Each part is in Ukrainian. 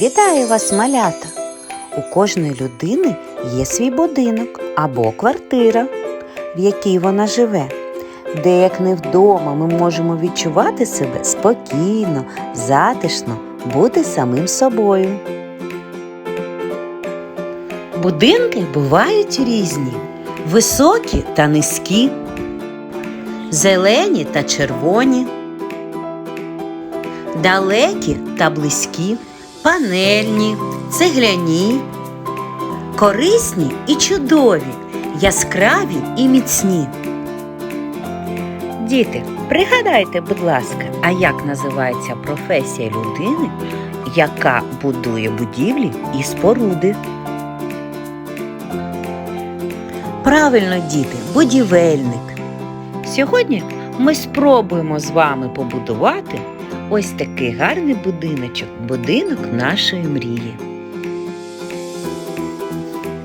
Вітаю вас, малята! У кожної людини є свій будинок або квартира, в якій вона живе, де, як не вдома, ми можемо відчувати себе спокійно, затишно, бути самим собою. Будинки бувають різні, високі та низькі, зелені та червоні, далекі та близькі, панельні, цегляні, корисні і чудові, яскраві і міцні. Діти, пригадайте, будь ласка, а як називається професія людини, яка будує будівлі і споруди? Правильно, діти, будівельник. Сьогодні ми спробуємо з вами побудувати ось такий гарний будиночок, будинок нашої мрії.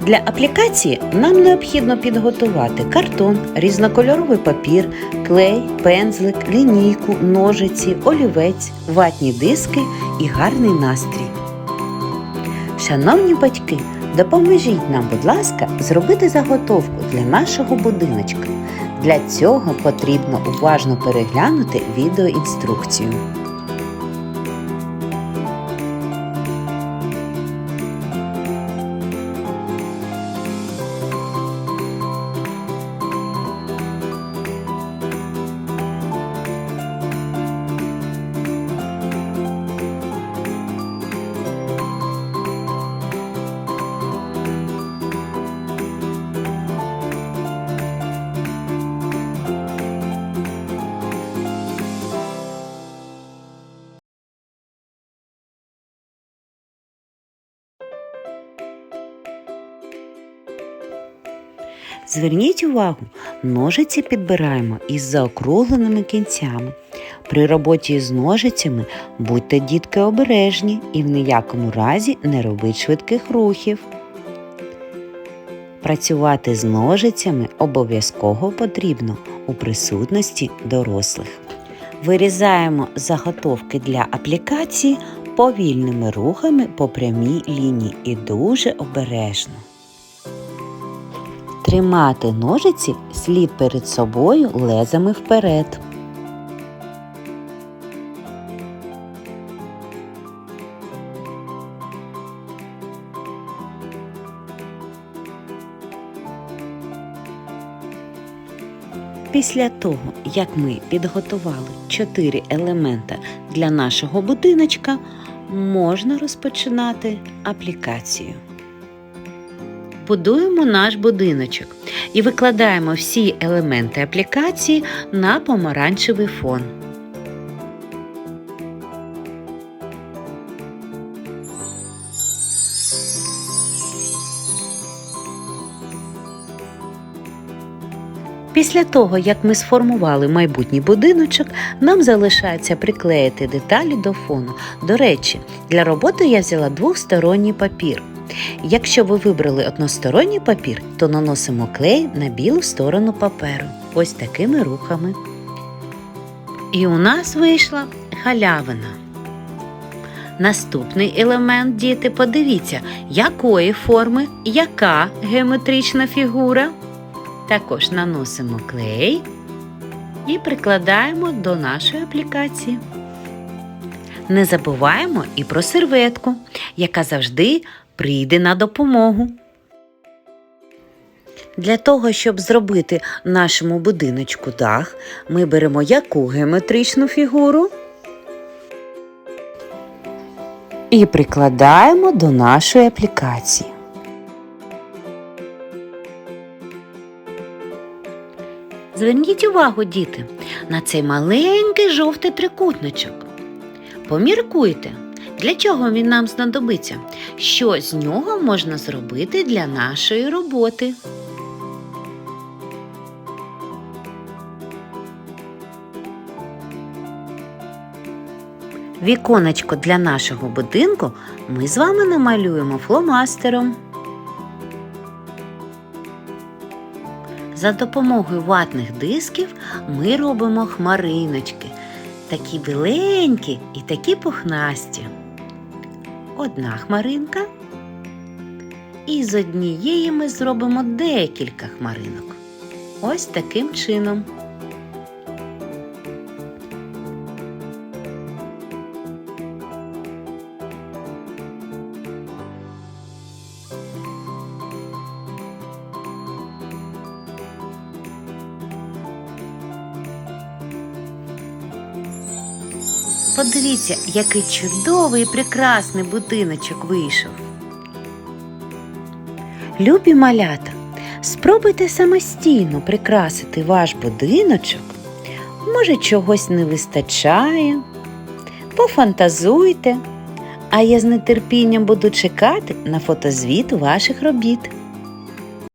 Для аплікації нам необхідно підготувати картон, різнокольоровий папір, клей, пензлик, лінійку, ножиці, олівець, ватні диски і гарний настрій. Шановні батьки, допоможіть нам, будь ласка, зробити заготовку для нашого будиночка. Для цього потрібно уважно переглянути відеоінструкцію. Зверніть увагу, ножиці підбираємо із заокругленими кінцями. При роботі з ножицями будьте дітки обережні і в ніякому разі не робіть швидких рухів. Працювати з ножицями обов'язково потрібно у присутності дорослих. Вирізаємо заготовки для аплікації повільними рухами по прямій лінії і дуже обережно. Тримати ножиці слід перед собою лезами вперед. Після того, як ми підготували 4 елемента для нашого будиночка, можна розпочинати аплікацію будуємо наш будиночок і викладаємо всі елементи аплікації на помаранчевий фон. Після того, як ми сформували майбутній будиночок, нам залишається приклеїти деталі до фону. До речі, для роботи я взяла двохсторонній папір. Якщо ви вибрали односторонній папір, то наносимо клей на білу сторону паперу. Ось такими рухами. І у нас вийшла халявина. Наступний елемент, діти, подивіться, якої форми, яка геометрична фігура. Також наносимо клей і прикладаємо до нашої аплікації. Не забуваємо і про серветку, яка завжди прийде на допомогу. Для того, щоб зробити нашому будиночку дах, ми беремо яку геометричну фігуру і прикладаємо до нашої аплікації. Зверніть увагу, діти, на цей маленький жовтий трикутничок. Поміркуйте, для чого він нам знадобиться? Що з нього можна зробити для нашої роботи? Віконечко для нашого будинку ми з вами намалюємо фломастером. За допомогою ватних дисків ми робимо хмариночки, такі біленькі і такі пухнасті. Одна хмаринка. І з однієї ми зробимо декілька хмаринок. Ось таким чином. Подивіться, який чудовий і прекрасний будиночок вийшов. Любі малята, спробуйте самостійно прикрасити ваш будиночок. Може, чогось не вистачає. Пофантазуйте, а я з нетерпінням буду чекати на фотозвіт ваших робіт.